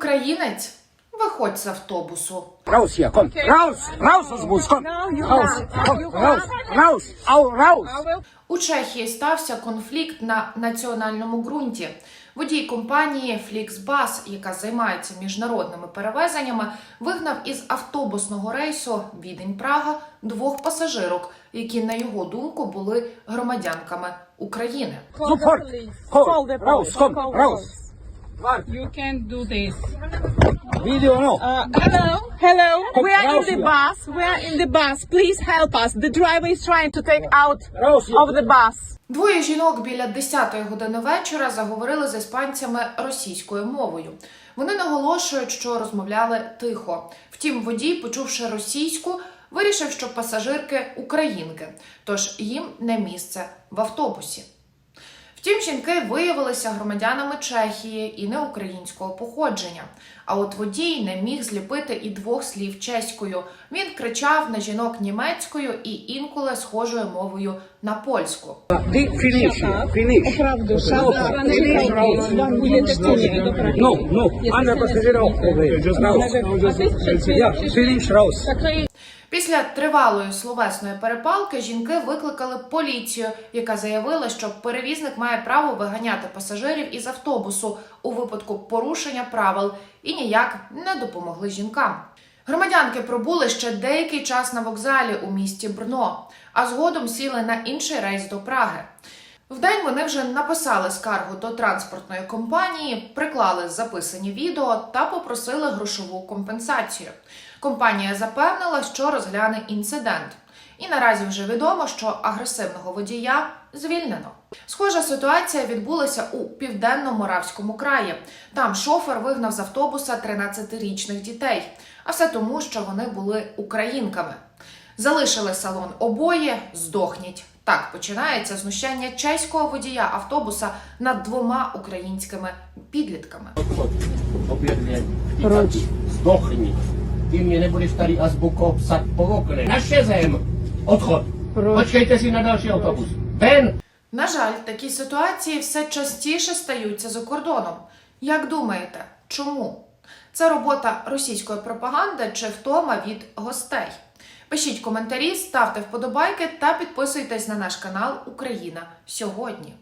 Українець, виходь з автобусу. Raus hier, komm. Raus, raus aus dem Bus, komm. Raus, komm, raus, raus, au, raus. У Чехії стався конфлікт на національному ґрунті. Водій компанії Flixbus, яка займається міжнародними перевезеннями, вигнав із автобусного рейсу Відень-Прага двох пасажирок, які, на його думку, були громадянками України. Sofort. Komm, raus, komm, raus. You can't do this. Video no. Uh, hello, hello. We are in the bus. We are in the bus. Please help us. The driver is trying to take out of the bus. Двоє жінок біля 10-ї години вечора заговорили з іспанцями російською мовою. Вони наголошують, що розмовляли тихо. Втім, водій, почувши російську, вирішив, що пасажирки українки, тож їм не місце в автобусі. Втім, жінки виявилися громадянами Чехії і не українського походження. А от водій не міг зліпити і двох слів чеською. Він кричав на жінок німецькою і інколи схожою мовою на польську. Di- Finish, here, Після тривалої словесної перепалки жінки викликали поліцію, яка заявила, що перевізник має право виганяти пасажирів із автобусу у випадку порушення правил і ніяк не допомогли жінкам. Громадянки пробули ще деякий час на вокзалі у місті Брно, а згодом сіли на інший рейс до Праги. Вдень вони вже написали скаргу до транспортної компанії, приклали записані відео та попросили грошову компенсацію. Компанія запевнила, що розгляне інцидент. І наразі вже відомо, що агресивного водія звільнено. Схожа ситуація відбулася у південно-моравському краї. Там шофер вигнав з автобуса 13-річних дітей, а все тому, що вони були українками. Залишили салон обоє, здохніть. Так починається знущання чеського водія автобуса над двома українськими підлітками. Proč? Zdochni. Ty mě nebudeš tady azbuko psat po okne. Naše zem. Odchod. Proč? Počkejte si na další autobus. На жаль, такі ситуації все частіше стаються за кордоном. Як думаєте, чому? Це робота російської пропаганди чи втома від гостей? Пишіть коментарі, ставте вподобайки та підписуйтесь на наш канал Україна сьогодні.